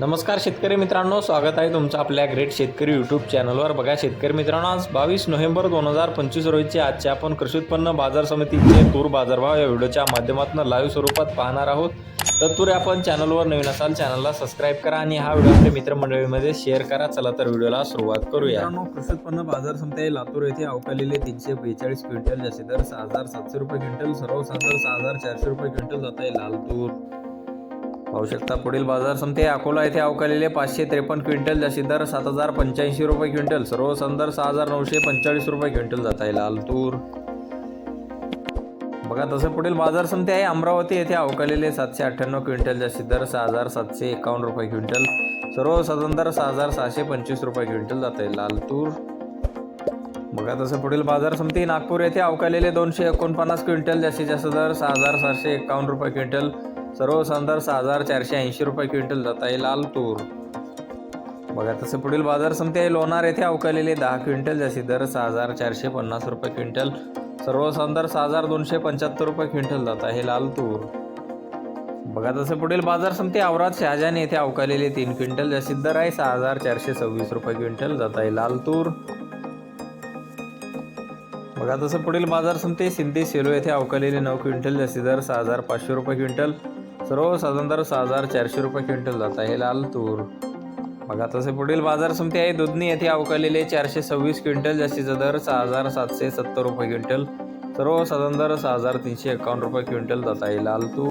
नमस्कार शेतकरी मित्रांनो स्वागत आहे तुमचं आपल्या ग्रेट शेतकरी यूट्यूब चॅनलवर बघा शेतकरी मित्रांनो आज बावीस नोव्हेंबर दोन हजार पंचवीस रोजीचे आजचे आपण कृषी उत्पन्न बाजार समितीचे तूर बाजारभाव या व्हिडिओच्या माध्यमातून लाईव्ह स्वरूपात पाहणार आहोत. तत्पूर्वी आपण चॅनलवर नवीन असाल चॅनलला सबस्क्राईब करा आणि हा व्हिडिओ आपल्या मित्रमंडळीमध्ये शेअर करा. चला तर व्हिडिओला सुरुवात करूया. कृषी उत्पन्न बाजार समिती लातूर येथे अवकालेले तीनशे बेचाळीस क्विंटल जास्ती दर सहा हजार सातशे रुपये क्विंटल सर्व सर्वसाधारण सहा हजार चारशे रुपये क्विंटल जात आहे लाल तूर. पाहू शकता पुढील बाजार समिती अकोला येथे अवकालेले पाचशे त्रेपन्न क्विंटल जास्ती दर सात हजार पंच्याऐंशी रुपये क्विंटल सर्व संदर सहा हजार नऊशे पंचेचाळीस रुपये क्विंटल जात आहे लाल तूर. बघा तसं पुढील बाजार समिती आहे अमरावती येथे अवकालेले सातशे अठ्ठ्याण्णव क्विंटल जास्ती दर सहा हजार सातशे एकावन्न रुपये क्विंटल सर्व सदंतर सहा हजार सहाशे पंचवीस रुपये क्विंटल जात आहे लाल तूर. बघा तसं पुढील बाजार समिती नागपूर येथे अवकालेले दोनशे एकोणपन्नास क्विंटल जास्तीत जास्त दर सहा हजार सहाशे एकावन्न रुपये क्विंटल सर्व संदर सहा हजार चारशे ऐंशी रुपये क्विंटल जात आहे लाल तूर. बघा तसं पुढील बाजार समिती आहे. लोणार येथे अवकालेले दहा क्विंटल जास्तीत दर सहा हजार चारशे पन्नास रुपये क्विंटल. सर्व संदर सहा हजार दोनशे पंच्याहत्तर रुपये क्विंटल जात आहे लाल तूर. बघा तसं पुढील बाजार समिती औरात शहाजान येथे अवकालेले तीन क्विंटल जास्तीत दर आहे सहा हजार चारशे सव्वीस रुपये क्विंटल जात आहे लाल तूर. बघा तसं पुढील बाजार समिती सिंधी सेलो येथे अवकालेले नऊ क्विंटल जास्ती दर सहा हजार पाचशे रुपये क्विंटल. सर्व साधारण दर सहा हजार चारशे रुपये क्विंटल जात आहे. लाल तूर. बघा तसे पुढील बाजार समिती आहे. दुधनी येथे अवकालेले चारशे सव्वीस क्विंटल जास्तीचा दर सहा हजार सातशे सत्तर रुपये क्विंटल. सर्व साधारण दर सहा हजार तीनशे एकावन्न रुपये क्विंटल जात आहे. लाल तूर.